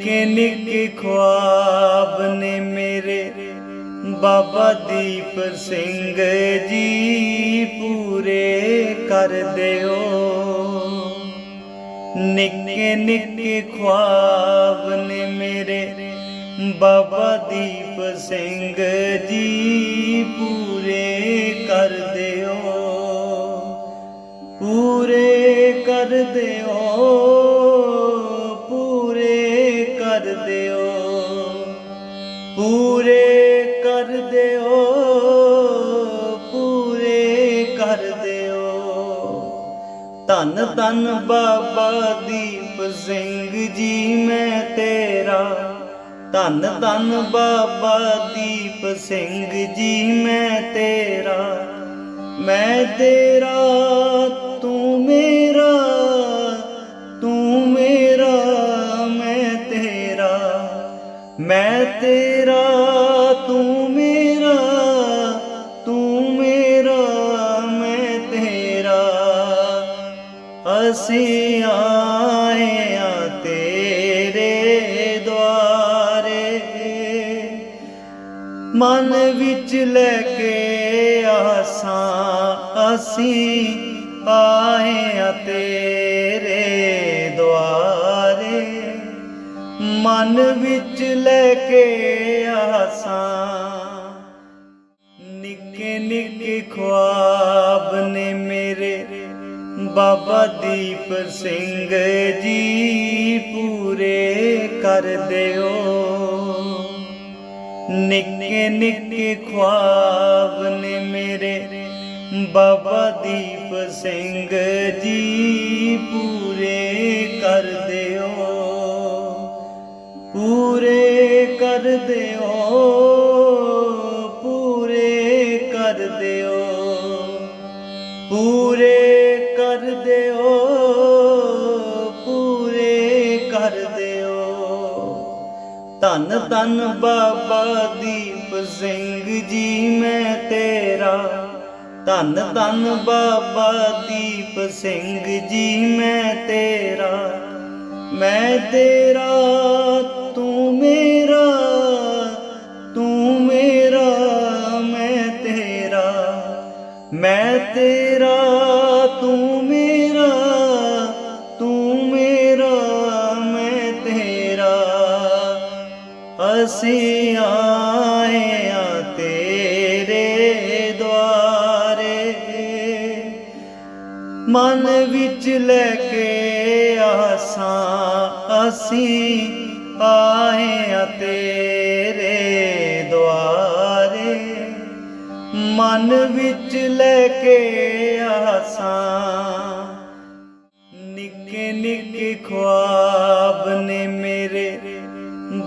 ਨਿੱਕੇ ਨਿੱਕੇ ਖੁਆਬ ਨੇ ਮੇਰੇ ਬਾਬਾ ਦੀਪ ਸਿੰਘ ਜੀ ਪੂਰੇ ਕਰ ਦਿਓ। ਨਿੱਕੇ ਨਿੱਕੇ ਖੁਆਬ ਨੇ ਮੇਰੇ ਬਾਬਾ ਦੀਪ ਸਿੰਘ ਜੀ ਪੂਰੇ ਕਰ ਧੰਨ ਧੰਨ ਬਾਬਾ ਦੀਪ ਸਿੰਘ ਜੀ, ਮੈਂ ਤੇਰਾ। ਧੰਨ ਧੰਨ ਬਾਬਾ ਦੀਪ ਸਿੰਘ ਜੀ, ਮੈਂ ਤੇਰਾ। ਮੈਂ ਤੇਰਾ ਦੀਪ ਸਿੰਘ ਜੀ ਪੂਰੇ ਕਰ ਦਿਓ। ਨਿੱਕੇ ਨਿੱਕੇ ਖੁਆਬ ਨੇ ਮੇਰੇ ਬਾਬਾ ਦੀਪ ਸਿੰਘ ਜੀ ਪੂਰੇ ਕਰ ਦਿਓ। ਪੂਰੇ ਕਰ ਦਿਓ। ਧੰਨ ਬਾਬਾ ਦੀਪ ਸਿੰਘ ਜੀ, ਮੈਂ ਤੇਰਾ। ਧੰਨ ਧੰਨ ਬਾਬਾ ਦੀਪ ਸਿੰਘ ਜੀ, ਮੈਂ ਤੇਰਾ। ਮੈਂ ਤੇਰਾ, ਤੂੰ ਮੇਰਾ ਅਸੀਂ ਆਏ ਆ ਤੇਰੇ ਦੁਆਰੇ। ਮਨ ਵਿੱਚ ਲੈ ਕੇ ਆਸਾਂ ਅਸੀਂ ਆਏ ਆ ਤੇਰੇ ਦੁਆਰੇ। ਮਨ ਵਿੱਚ ਲੈ ਕੇ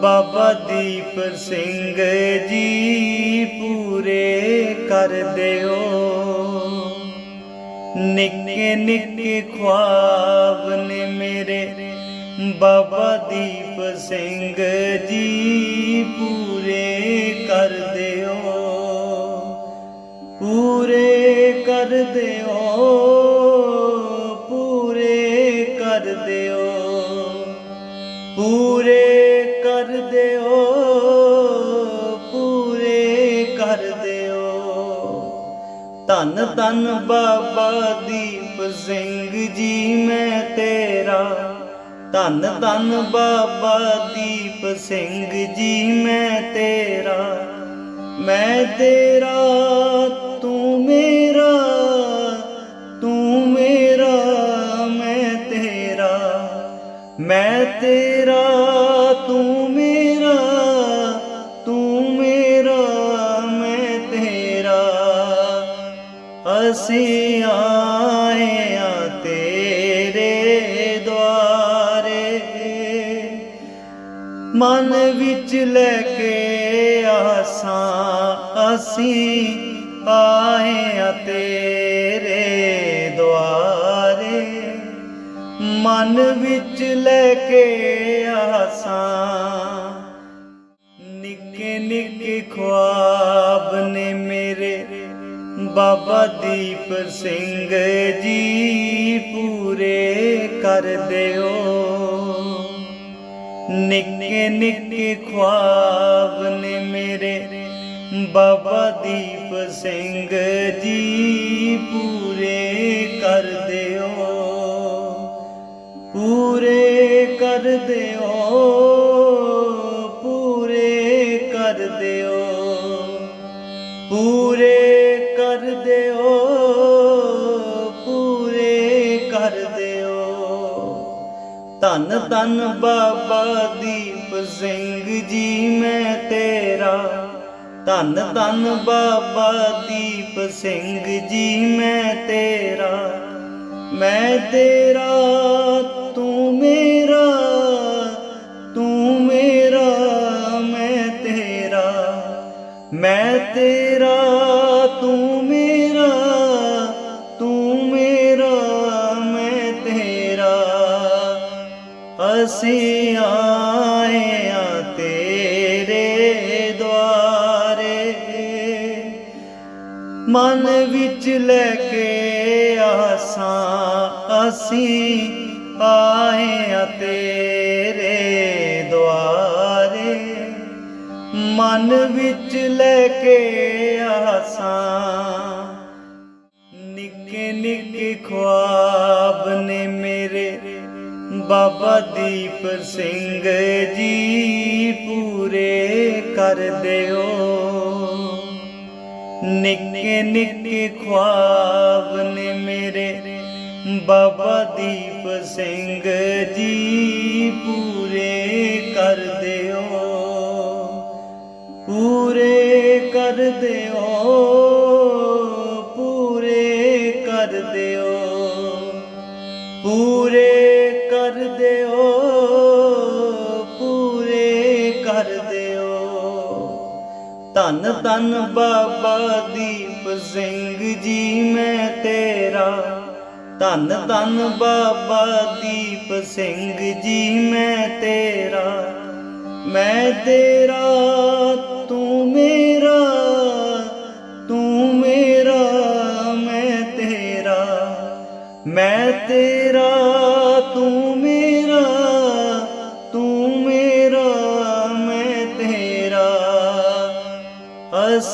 ਬਾਬਾ ਦੀਪ ਸਿੰਘ ਜੀ ਪੂਰੇ ਕਰ ਦਿਓ। ਨਿੱਕੇ ਨਿੱਕੇ ਖੁਆਬ ਨੇ ਮੇਰੇ ਬਾਬਾ ਦੀਪ ਸਿੰਘ ਜੀ ਪੂਰੇ ਕਰ ਦਿਓ। ਪੂਰੇ ਕਰ ਦਿਓ। ਧੰਨ ਧੰਨ ਬਾਬਾ ਦੀਪ ਸਿੰਘ ਜੀ, ਮੈਂ ਤੇਰਾ। ਧੰਨ ਧੰਨ ਬਾਬਾ ਦੀਪ ਸਿੰਘ ਜੀ, ਮੈਂ ਤੇਰਾ। ਮੈਂ ਤੇਰਾ ਮਨ ਵਿੱਚ ਲੈ ਕੇ ਆਸਾਂ। ਅਸੀਂ ਆਏ ਆ ਤੇਰੇ ਦੁਆਰੇ। ਮਨ ਵਿੱਚ ਲੈ ਕੇ ਆਸਾਂ। ਨਿੱਕੇ ਨਿੱਕੇ ਖੁਆਬ ਨੇ ਮੇਰੇ ਬਾਬਾ ਦੀਪ ਸਿੰਘ ਜੀ ਪੂਰੇ ਕਰ ਦਿਓ। ਨਿੱਕੇ ਨਿੱਕੇ ਖੁਆਬ ਨੇ ਮੇਰੇ ਬਾਬਾ ਦੀਪ ਸਿੰਘ ਜੀ ਪੂਰੇ ਕਰ ਦਿਓ, ਪੂਰੇ ਕਰ ਦਿਓ। ਧੰਨ ਧੰਨ ਬਾਬਾ ਦੀਪ ਸਿੰਘ ਜੀ, ਮੈਂ ਤੇਰਾ। ਧੰਨ ਧੰਨ ਬਾਬਾ ਦੀਪ ਸਿੰਘ ਜੀ, ਮੈਂ ਤੇਰਾ। ਮੈਂ ਤੇਰਾ ਵਿੱਚ ਲੈ ਕੇ ਆਸਾਂ। ਅਸੀਂ ਆਏ ਆ ਤੇਰੇ ਦੁਆਰੇ। ਮਨ ਵਿੱਚ ਲੈ ਕੇ ਆਸਾਂ। ਨਿੱਕੇ ਨਿੱਕੇ ਖੁਆਬ ਨੇ ਮੇਰੇ ਬਾਬਾ ਦੀਪ ਸਿੰਘ ਜੀ ਪੂਰੇ ਕਰ ਦਿਓ। ਨਿੱਕੇ ਨਿੱਕੇ ਖੁਆਬ ਨੇ ਮੇਰੇ ਬਾਬਾ ਦੀਪ ਸਿੰਘ ਜੀ ਪੂਰੇ ਕਰ ਧੰਨ ਧੰਨ ਬਾਬਾ ਦੀਪ ਸਿੰਘ ਜੀ ਮੈਂ ਤੇਰਾ। ਧੰਨ ਧੰਨ ਬਾਬਾ ਦੀਪ ਸਿੰਘ ਜੀ ਮੈਂ ਤੇਰਾ। ਮੈਂ ਤੇਰਾ, ਤੂੰ ਮੇਰਾ ਤੂੰ ਮੇਰਾ, ਮੈਂ ਤੇਰਾ। ਮੈਂ ਤੇਰਾ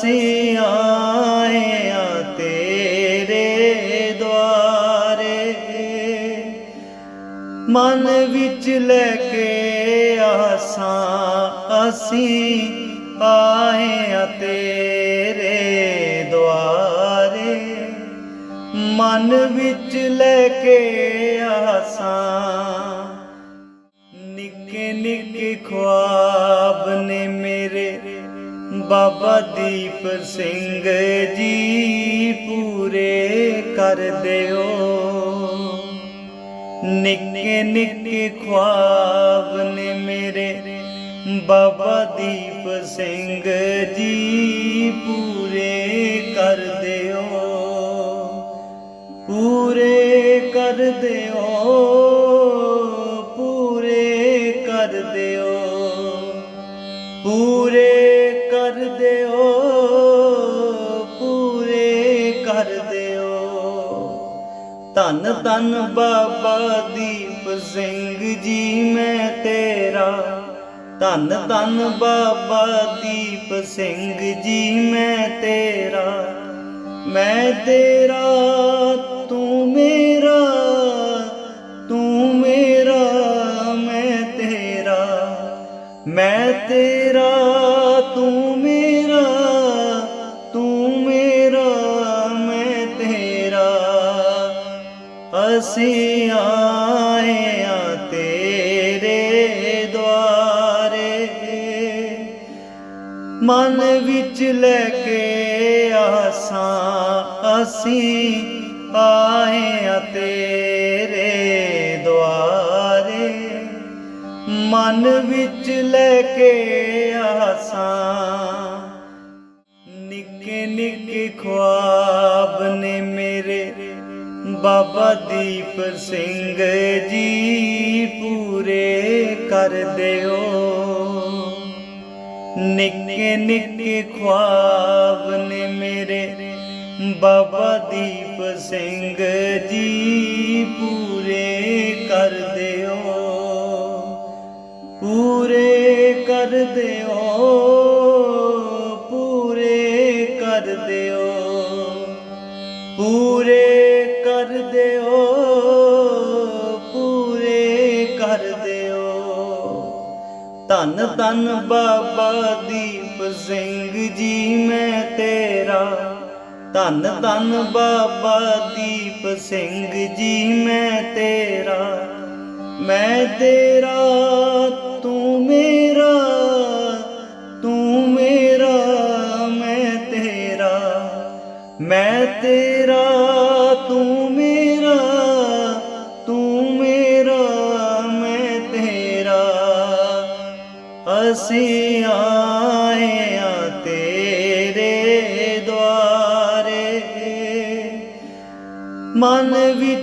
ਅਸੀਂ ਆਏ ਆ ਤੇਰੇ ਦੁਆਰੇ। ਮਨ ਵਿੱਚ ਲੈ ਕੇ ਆਸਾਂ ਅਸੀਂ ਆਏ ਆ ਤੇਰੇ ਦੁਆਰੇ। ਮਨ ਵਿੱਚ ਲੈ ਕੇ ਆਸਾਂ ਬਾਬਾ ਦੀਪ ਸਿੰਘ ਜੀ ਪੂਰੇ ਕਰ ਦਿਓ। ਨਿੱਕੇ ਨਿੱਕੇ ਖੁਆਬ ਨੇ ਮੇਰੇ ਬਾਬਾ ਦੀਪ ਸਿੰਘ ਜੀ ਪੂਰੇ ਕਰ ਦਿਓ। ਪੂਰੇ ਕਰ ਦਿਓ। ਧੰਨ ਧੰਨ ਬਾਬਾ ਦੀਪ ਸਿੰਘ ਜੀ, ਮੈਂ ਤੇਰਾ। ਧੰਨ ਧੰਨ ਬਾਬਾ ਦੀਪ ਸਿੰਘ ਜੀ, ਮੈਂ ਤੇਰਾ। ਮੈਂ ਤੇਰਾ, ਤੂੰ ਮੇਰਾ ਅਸੀਂ ਆਏ ਆ ਤੇਰੇ ਦੁਆਰੇ। ਮਨ ਵਿੱਚ ਲੈ ਕੇ ਆਸਾਂ ਅਸੀਂ ਆਏ ਆ ਤੇਰੇ ਦੁਆਰੇ। ਮਨ ਵਿੱਚ ਲੈ ਕੇ ਆਸਾਂ ਬਾਬਾ ਦੀਪ ਸਿੰਘ ਜੀ ਪੂਰੇ ਕਰ ਦਿਓ। ਨਿੱਕੇ ਨਿੱਕੇ ਖੁਆਬ ਨੇ ਮੇਰੇ ਬਾਬਾ ਦੀਪ ਸਿੰਘ ਜੀ ਪੂਰੇ ਕਰ ਦਿਓ। ਪੂਰੇ ਕਰ ਦਿਓ। ਧੰਨ ਬਾਬਾ ਦੀਪ ਸਿੰਘ ਜੀ, ਮੈਂ ਤੇਰਾ। ਧੰਨ ਧੰਨ ਬਾਬਾ ਦੀਪ ਸਿੰਘ ਜੀ, ਮੈਂ ਤੇਰਾ। ਮੈਂ ਤੇਰਾ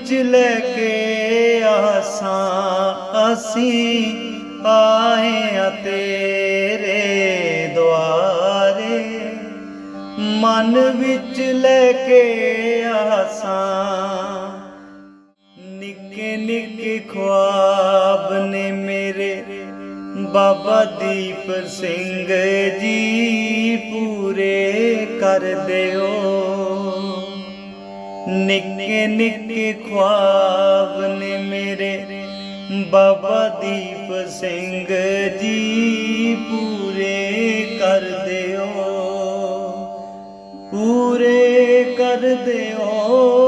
ਵਿੱਚ ਲੈ ਕੇ ਆਸਾਂ, ਅਸੀਂ ਆਏ ਆ ਤੇਰੇ ਦੁਆਰੇ। ਮਨ ਵਿੱਚ ਲੈ ਕੇ ਆਸਾਂ, ਨਿੱਕੇ ਨਿੱਕੇ ਖੁਆਬ ਨੇ ਮੇਰੇ ਬਾਬਾ ਦੀਪ ਸਿੰਘ ਜੀ ਪੂਰੇ ਕਰ ਦਿਓ। ਨਿੱਕੇ ਨਿੱਕੇ ਖੁਆਬ ਨੇ ਮੇਰੇ ਬਾਬਾ ਦੀਪ ਸਿੰਘ ਜੀ ਪੂਰੇ ਕਰ ਦਿਓ, ਪੂਰੇ ਕਰ ਦਿਓ।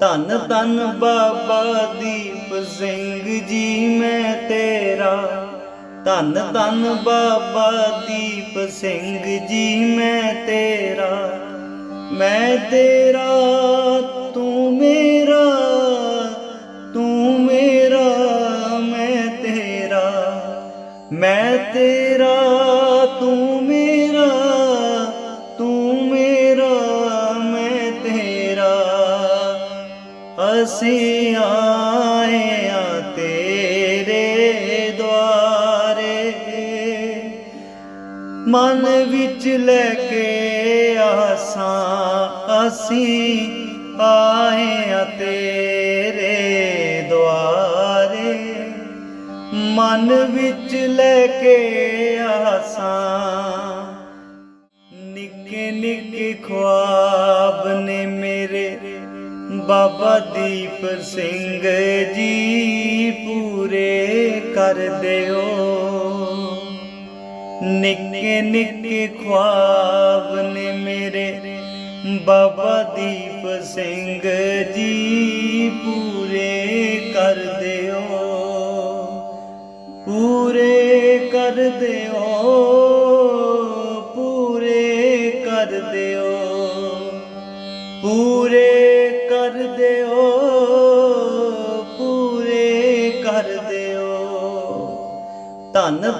ਧੰਨ ਧੰਨ ਬਾਬਾ ਦੀਪ ਸਿੰਘ ਜੀ ਮੈਂ ਤੇਰਾ। ਧੰਨ ਧੰਨ ਬਾਬਾ ਦੀਪ ਸਿੰਘ ਜੀ ਮੈਂ ਤੇਰਾ। ਮੈਂ ਤੇਰਾ, ਤੂੰ ਮੇਰਾ ਅਸੀਂ ਆਏ ਆ ਤੇਰੇ ਦੁਆਰੇ। ਮਨ ਵਿੱਚ ਲੈ ਕੇ ਆਸਾਂ ਅਸੀਂ ਆਏ ਆ ਤੇਰੇ ਦੁਆਰੇ। ਮਨ ਵਿੱਚ ਲੈ ਕੇ ਆਸਾਂ ਨਿੱਕੇ ਨਿੱਕੇ ਖੁਆਬ ਬਾਬਾ ਦੀਪ ਸਿੰਘ ਜੀ ਪੂਰੇ ਕਰ ਦਿਓ। ਨਿੱਕੇ ਨਿੱਕੇ ਖੁਆਬ ਨੇ ਮੇਰੇ ਬਾਬਾ ਦੀਪ ਸਿੰਘ ਜੀ ਪੂਰੇ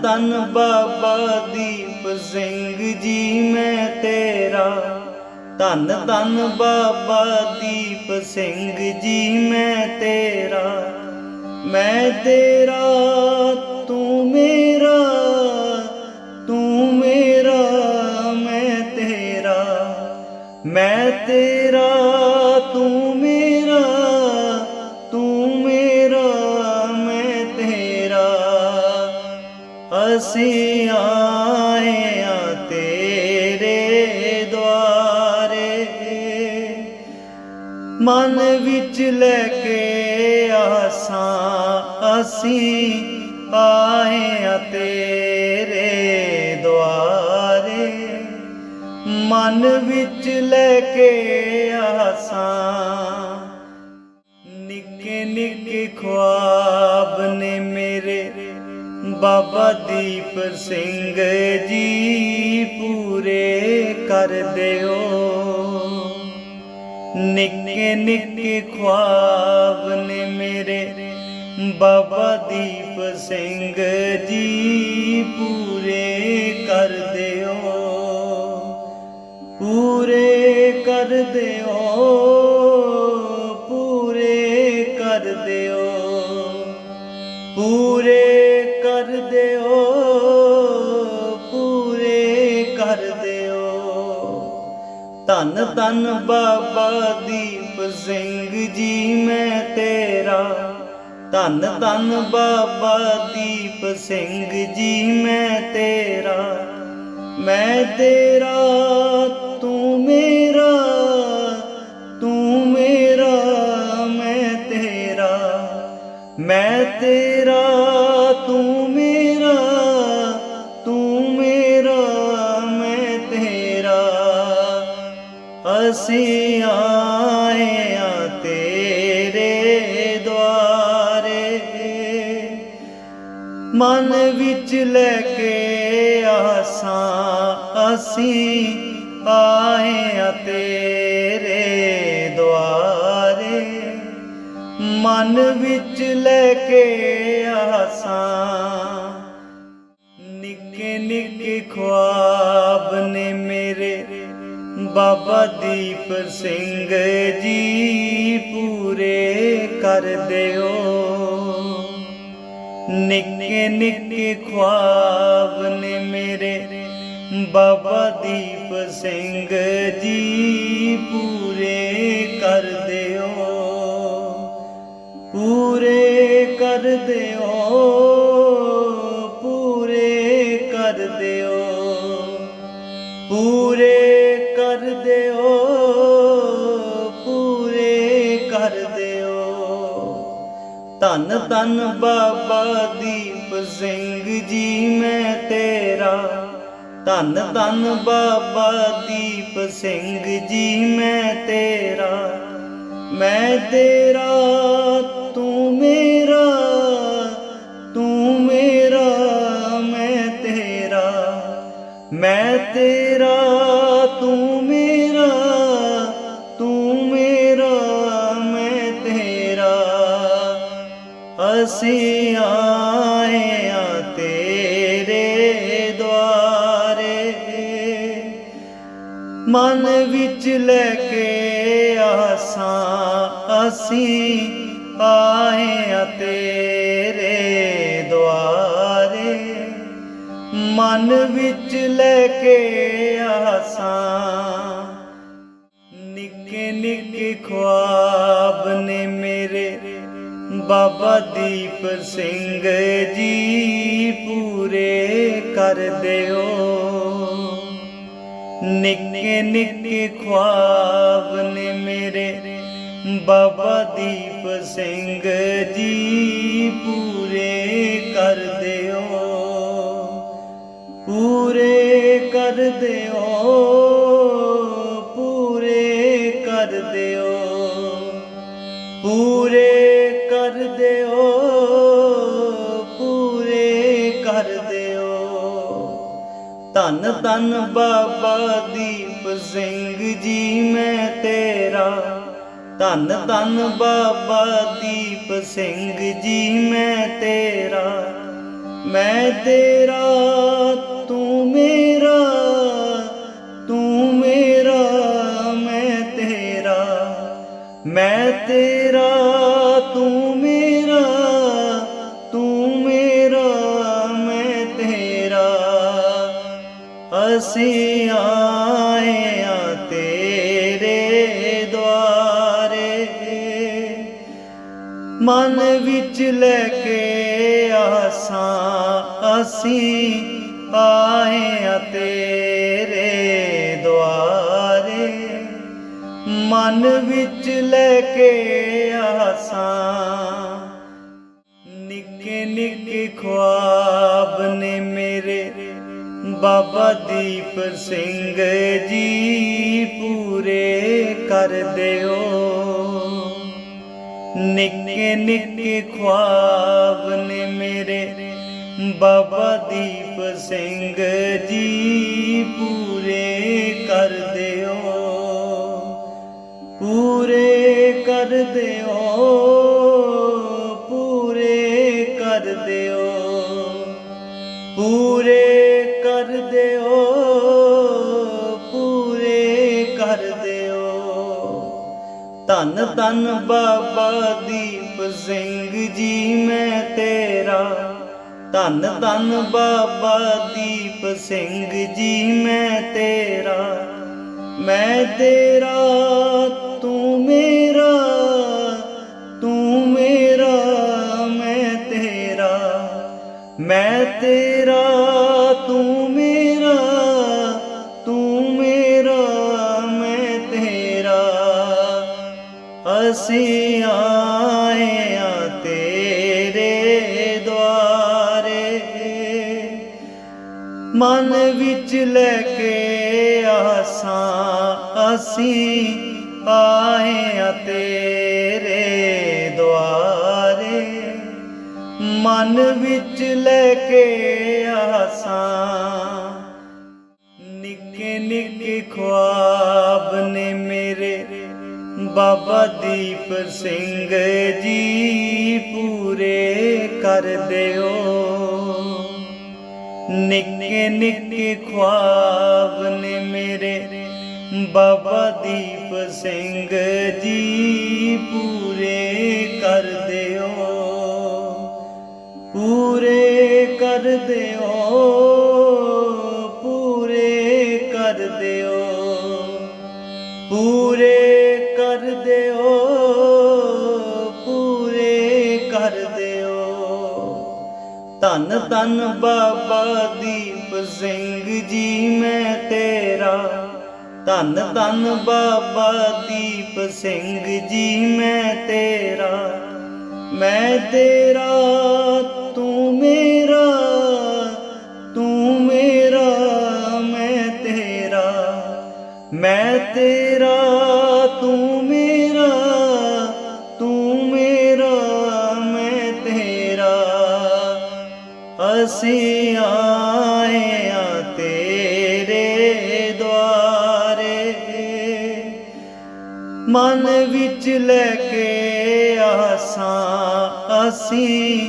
ਧੰਨ ਬਾਬਾ ਦੀਪ ਸਿੰਘ ਜੀ, ਮੈਂ ਤੇਰਾ। ਧੰਨ ਧੰਨ ਬਾਬਾ ਦੀਪ ਸਿੰਘ ਜੀ, ਮੈਂ ਤੇਰਾ। ਮੈਂ ਤੇਰਾ ਲੈ ਕੇ ਆਸਾਂ, ਅਸੀਂ ਆਏ ਆ ਤੇਰੇ ਦੁਆਰੇ। ਮਨ ਵਿੱਚ ਲੈ ਕੇ ਆਸਾਂ, ਨਿੱਕੇ ਨਿੱਕੇ ਖੁਆਬ ਨੇ ਮੇਰੇ ਬਾਬਾ ਦੀਪ ਸਿੰਘ ਜੀ ਪੂਰੇ ਕਰ ਦਿਓ। ਨਿੱਕੇ ਨਿੱਕੇ ਖੁਆਬ ਨੇ ਮੇਰੇ ਬਾਬਾ ਦੀਪ ਸਿੰਘ ਜੀ ਪੂਰੇ ਕਰ ਦਿਓ, ਪੂਰੇ ਕਰ ਦਿਓ। ਧੰਨ ਧੰਨ ਬਾਬਾ ਦੀਪ ਸਿੰਘ ਜੀ, ਮੈਂ ਤੇਰਾ। ਧੰਨ ਧੰਨ ਬਾਬਾ ਦੀਪ ਸਿੰਘ ਜੀ, ਮੈਂ ਤੇਰਾ। ਮੈਂ ਤੇਰਾ ਅਸੀਂ ਆਏ ਆ ਤੇਰੇ ਦੁਆਰੇ। ਮਨ ਵਿੱਚ ਲੈ ਕੇ ਆਸਾਂ ਅਸੀਂ ਆਏ ਆ ਤੇਰੇ ਦੁਆਰੇ। ਮਨ ਵਿੱਚ ਲੈ ਕੇ ਬਾਬਾ ਦੀਪ ਸਿੰਘ ਜੀ ਪੂਰੇ ਕਰ ਦਿਓ। ਨਿੱਕੇ ਨਿੱਕੇ ਖੁਆਬ ਨੇ ਮੇਰੇ ਬਾਬਾ ਦੀਪ ਸਿੰਘ ਜੀ ਪੂਰੇ ਕਰ ਦਿਓ। ਪੂਰੇ ਕਰ ਦਿਓ। ਧੰਨ ਧੰਨ ਬਾਬਾ ਦੀਪ ਸਿੰਘ ਜੀ, ਮੈਂ ਤੇਰਾ। ਧੰਨ ਧੰਨ ਬਾਬਾ ਦੀਪ ਸਿੰਘ ਜੀ, ਮੈਂ ਤੇਰਾ। ਮੈਂ ਤੇਰਾ ਅਸੀਂ ਆਏ ਆ ਤੇਰੇ ਦੁਆਰੇ। ਮਨ ਵਿੱਚ ਲੈ ਕੇ ਆਸਾਂ ਅਸੀਂ ਆਏ ਆ ਤੇਰੇ ਦੁਆਰੇ। ਮਨ ਵਿੱਚ ਲੈ ਕੇ ਆਸਾਂ ਬਾਬਾ ਦੀਪ ਸਿੰਘ ਜੀ ਪੂਰੇ ਕਰ ਦਿਓ। ਨਿੱਕੇ ਨਿੱਕੇ ਖੁਆਬ ਨੇ ਮੇਰੇ ਬਾਬਾ ਦੀਪ ਸਿੰਘ ਜੀ ਪੂਰੇ ਕਰ ਦਿਓ। ਪੂਰੇ ਕਰ ਦਿਓ। ਧੰਨ ਧੰਨ ਬਾਬਾ ਦੀਪ ਸਿੰਘ ਜੀ, ਮੈਂ ਤੇਰਾ। ਧੰਨ ਧੰਨ ਬਾਬਾ ਦੀਪ ਸਿੰਘ ਜੀ, ਮੈਂ ਤੇਰਾ। ਮੈਂ ਤੇਰਾ, ਤੂੰ ਮੇਰਾ ਤੂੰ ਮੇਰਾ, ਮੈਂ ਤੇਰਾ। ਮੈਂ ਤੇਰਾ ਅਸੀਂ ਆਏ ਆ ਤੇਰੇ ਦੁਆਰੇ। ਮਨ ਵਿੱਚ ਲੈ ਕੇ ਆਸਾਂ ਅਸੀਂ ਆਏ ਆ ਤੇਰੇ ਦੁਆਰੇ। ਮਨ ਵਿੱਚ ਲੈ ਕੇ ਆਸਾਂ। ਨਿੱਕੇ ਨਿੱਕੇ ਖੁਆ ਬਾਬਾ ਦੀਪ ਸਿੰਘ ਜੀ ਪੂਰੇ ਕਰ ਦਿਓ। ਨਿੱਕੇ ਨਿੱਕੇ ਖੁਆਬ ਨੇ ਮੇਰੇ ਬਾਬਾ ਦੀਪ ਸਿੰਘ ਜੀ ਪੂਰੇ ਧੰਨ ਬਾਬਾ ਦੀਪ ਸਿੰਘ ਜੀ, ਮੈਂ ਤੇਰਾ। ਧੰਨ ਧੰਨ ਬਾਬਾ ਦੀਪ ਸਿੰਘ ਜੀ, ਮੈਂ ਤੇਰਾ। ਮੈਂ ਤੇਰਾ, ਤੂੰ ਮੇਰਾ ਤੂੰ ਮੇਰਾ, ਮੈਂ ਤੇਰਾ। ਮੈਂ ਤੇਰਾ ਅਸੀਂ ਆਏ ਆ ਤੇਰੇ ਦੁਆਰੇ। ਮਨ ਵਿੱਚ ਲੈ ਕੇ ਆਸਾਂ ਅਸੀਂ ਆਏ ਆ ਤੇਰੇ ਦੁਆਰੇ। ਮਨ ਵਿੱਚ ਲੈ ਕੇ ਆਸਾਂ ਬਾਬਾ ਦੀਪ ਸਿੰਘ ਜੀ ਪੂਰੇ ਕਰ ਦਿਓ। ਨਿੱਕੇ ਨਿੱਕੇ ਖੁਆਬ ਨੇ ਮੇਰੇ ਬਾਬਾ ਦੀਪ ਸਿੰਘ ਜੀ ਪੂਰੇ ਕਰ ਧੰਨ ਬਾਬਾ ਦੀਪ ਸਿੰਘ ਜੀ, ਮੈਂ ਤੇਰਾ। ਧੰਨ ਧੰਨ ਬਾਬਾ ਦੀਪ ਸਿੰਘ ਜੀ, ਮੈਂ ਤੇਰਾ। ਮੈਂ ਤੇਰਾ ਅਸੀਂ ਆਏ ਆ ਤੇਰੇ ਦੁਆਰੇ। ਮਨ ਵਿੱਚ ਲੈ ਕੇ ਆਸਾਂ ਅਸੀਂ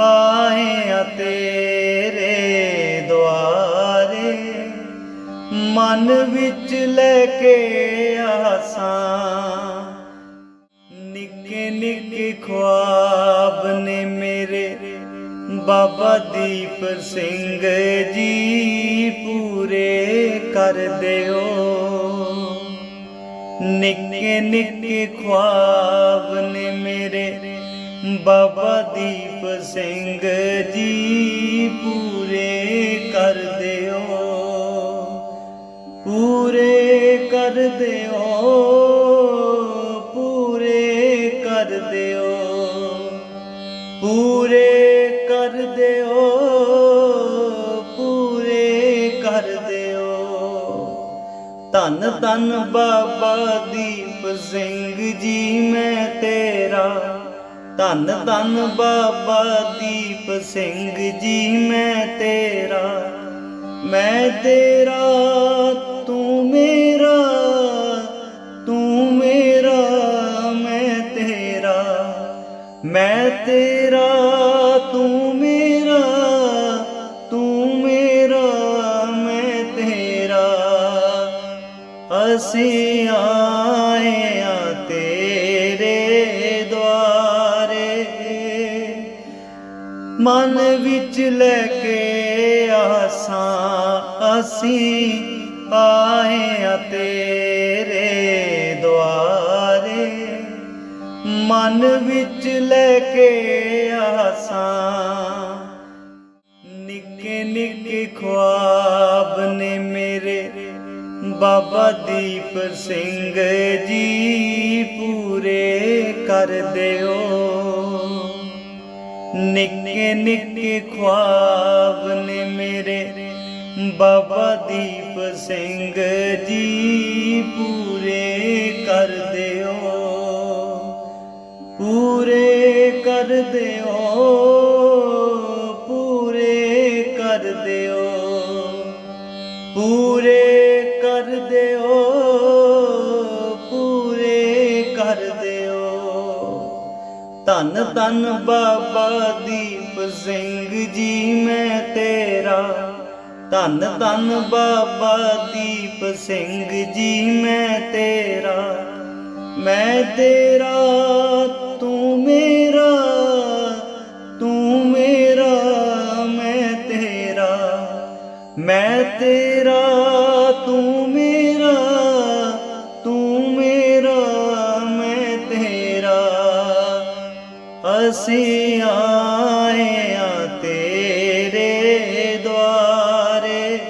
ਆਏ ਆ ਤੇਰੇ ਦੁਆਰੇ। ਮਨ ਵਿੱਚ ਲੈ ਕੇ ਆਸਾਂ ਬਾਬਾ ਦੀਪ ਸਿੰਘ ਜੀ ਪੂਰੇ ਕਰ ਦਿਓ। ਨਿੱਕੇ ਨਿੱਕੇ ਖੁਆਬ ਨੇ ਮੇਰੇ ਬਾਬਾ ਦੀਪ ਸਿੰਘ ਜੀ ਪੂਰੇ ਕਰ ਦਿਓ। ਪੂਰੇ ਕਰ ਦਿਓ। ਧੰਨ ਬਾਬਾ ਦੀਪ ਸਿੰਘ ਜੀ, ਮੈਂ ਤੇਰਾ। ਧੰਨ ਧੰਨ ਬਾਬਾ ਦੀਪ ਸਿੰਘ ਜੀ, ਮੈਂ ਤੇਰਾ। ਮੈਂ ਤੇਰਾ, ਤੂੰ ਮੇਰਾ ਵਿੱਚ ਲੈ ਕੇ ਆਸਾਂ। ਅਸੀਂ ਆਏ ਆ ਤੇਰੇ ਦੁਆਰੇ। ਮਨ ਵਿੱਚ ਲੈ ਕੇ ਆਸਾਂ। ਨਿੱਕੇ ਨਿੱਕੇ ਖੁਆਬ ਨੇ ਮੇਰੇ ਬਾਬਾ ਦੀਪ ਸਿੰਘ ਜੀ ਪੂਰੇ ਕਰ ਦਿਓ। ਨਿੱਕੇ ਨਿੱਕੇ ਖੁਆਬ ਨੇ ਮੇਰੇ ਬਾਬਾ ਦੀਪ ਸਿੰਘ ਜੀ ਪੂਰੇ ਕਰ ਦਿਓ, ਪੂਰੇ ਕਰ ਦਿਓ। ਧੰਨ ਧੰਨ ਬਾਬਾ ਦੀਪ ਸਿੰਘ ਜੀ ਮੈਂ ਤੇਰਾ। ਧੰਨ ਧੰਨ ਬਾਬਾ ਦੀਪ ਸਿੰਘ ਜੀ ਮੈਂ ਤੇਰਾ। ਮੈਂ ਤੇਰਾ, ਤੂੰ ਮੇਰਾ ਤੂੰ ਮੇਰਾ, ਮੈਂ ਤੇਰਾ। ਮੈਂ ਤੇਰਾ, ਤੂੰ ਅਸੀਂ ਆਏ ਆ ਤੇਰੇ ਦੁਆਰੇ।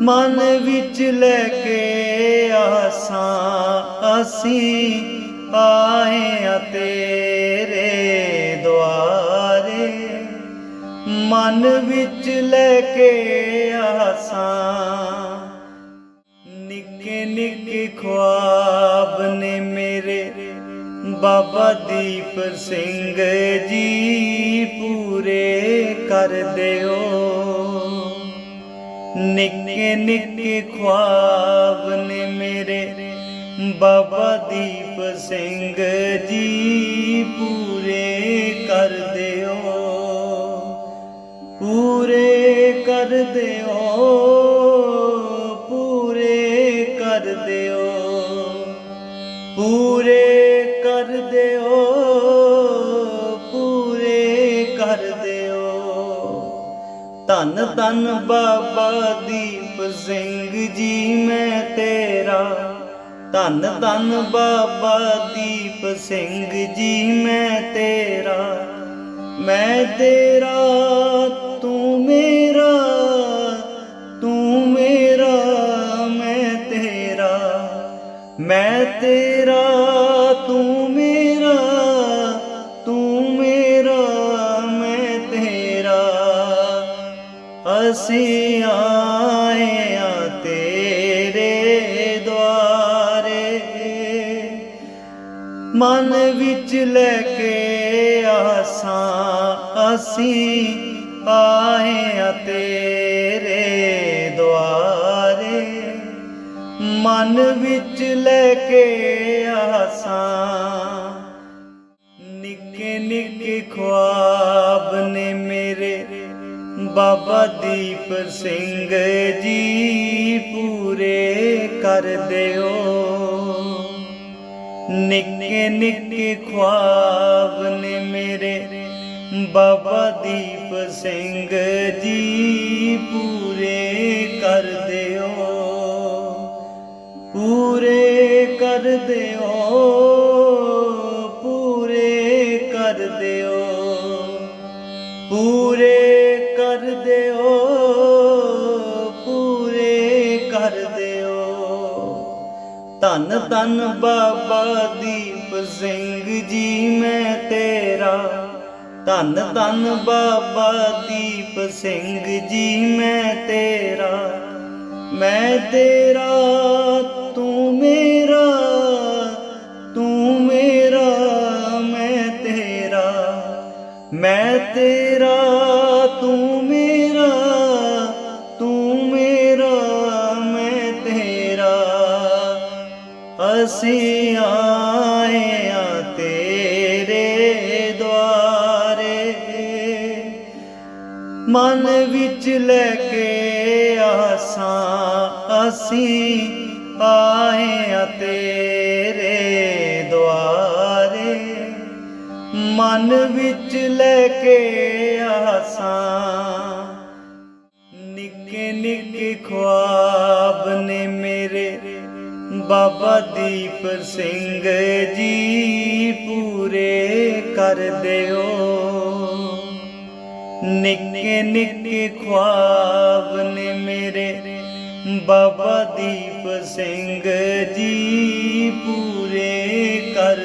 ਮਨ ਵਿੱਚ ਲੈ ਕੇ ਆਸਾਂ ਅਸੀਂ ਆਏ ਆ ਤੇਰੇ ਦੁਆਰੇ। ਮਨ ਵਿੱਚ ਲੈ ਕੇ ਆਸਾਂ। ਨਿੱਕੇ ਨਿੱਕੇ ਖੁਆਬ ਬਾਬਾ ਦੀਪ ਸਿੰਘ ਜੀ ਪੂਰੇ ਕਰ ਦਿਓ। ਨਿੱਕੇ ਨਿੱਕੇ ਖੁਆਬ ਨੇ ਮੇਰੇ ਬਾਬਾ ਦੀਪ ਸਿੰਘ ਜੀ ਪੂਰੇ ਕਰ ਦਿਓ। ਪੂਰੇ ਕਰ ਦਿਓ। ਧੰਨ ਧੰਨ ਬਾਬਾ ਦੀਪ ਸਿੰਘ ਜੀ, ਮੈਂ ਤੇਰਾ। ਧੰਨ ਧੰਨ ਬਾਬਾ ਦੀਪ ਸਿੰਘ ਜੀ, ਮੈਂ ਤੇਰਾ। ਮੈਂ ਤੇਰਾ, ਤੂੰ ਮੇਰਾ ਤੂੰ ਮੇਰਾ, ਮੈਂ ਤੇਰਾ। ਮੈਂ ਤੇਰਾ, ਤੂੰ ਅਸੀਂ ਆਏ ਆ ਤੇਰੇ ਦੁਆਰੇ। ਮਨ ਵਿੱਚ ਲੈ ਕੇ ਆਸਾਂ। ਨਿੱਕੇ ਨਿੱਕੇ ਖੁਆਬ ਨੇ ਮੇਰੇ ਬਾਬਾ ਦੀਪ ਸਿੰਘ ਜੀ ਪੂਰੇ ਕਰ ਦਿਓ। ਨਿੱਕੇ ਨਿੱਕੇ ਖੁਆਬ ਨੇ ਮੇਰੇ ਬਾਬਾ ਦੀਪ ਸਿੰਘ ਜੀ ਪੂਰੇ ਕਰ ਦਿਓ, ਪੂਰੇ ਕਰ ਦਿਓ, ਪੂਰੇ ਕਰ ਦਿਓ, ਪੂਰੇ ਕਰ ਦਿਓ, ਪੂਰੇ ਕਰ ਦਿਓ। ਧੰਨ ਧੰਨ ਬਾਬਾ ਦੀਪ ਸਿੰਘ ਜੀ, ਮੈਂ ਤੇਰਾ ਧੰਨ ਧੰਨ ਬਾਬਾ ਦੀਪ ਸਿੰਘ ਜੀ, ਮੈਂ ਤੇਰਾ ਮੈਂ ਤੇਰਾ, ਤੂੰ ਮੇਰਾ ਤੂੰ ਮੇਰਾ, ਮੈਂ ਤੇਰਾ ਮੈਂ ਤੇਰਾ, ਤੂੰ ਮੇਰਾ ਤੂੰ ਮੇਰਾ, ਮੈਂ ਤੇਰਾ। ਅਸੀਂ ਆਏ ਵਿੱਚ ਲੈ ਕੇ ਆਸਾਂ। ਅਸੀਂ ਆਏ ਆ ਤੇਰੇ ਦੁਆਰੇ। ਮਨ ਵਿੱਚ ਲੈ ਕੇ ਆਸਾਂ। ਨਿੱਕੇ ਨਿੱਕੇ ਖੁਆਬ ਨੇ ਮੇਰੇ ਬਾਬਾ ਦੀਪ ਸਿੰਘ ਜੀ ਪੂਰੇ ਕਰ ਦਿਓ। ਨਿੱਕੇ ਨਿੱਕੇ ਨਿੱਕੇ ਖੁਆਬ ਨੇ ਮੇਰੇ ਬਾਬਾ ਦੀਪ ਸਿੰਘ ਜੀ ਪੂਰੇ ਕਰ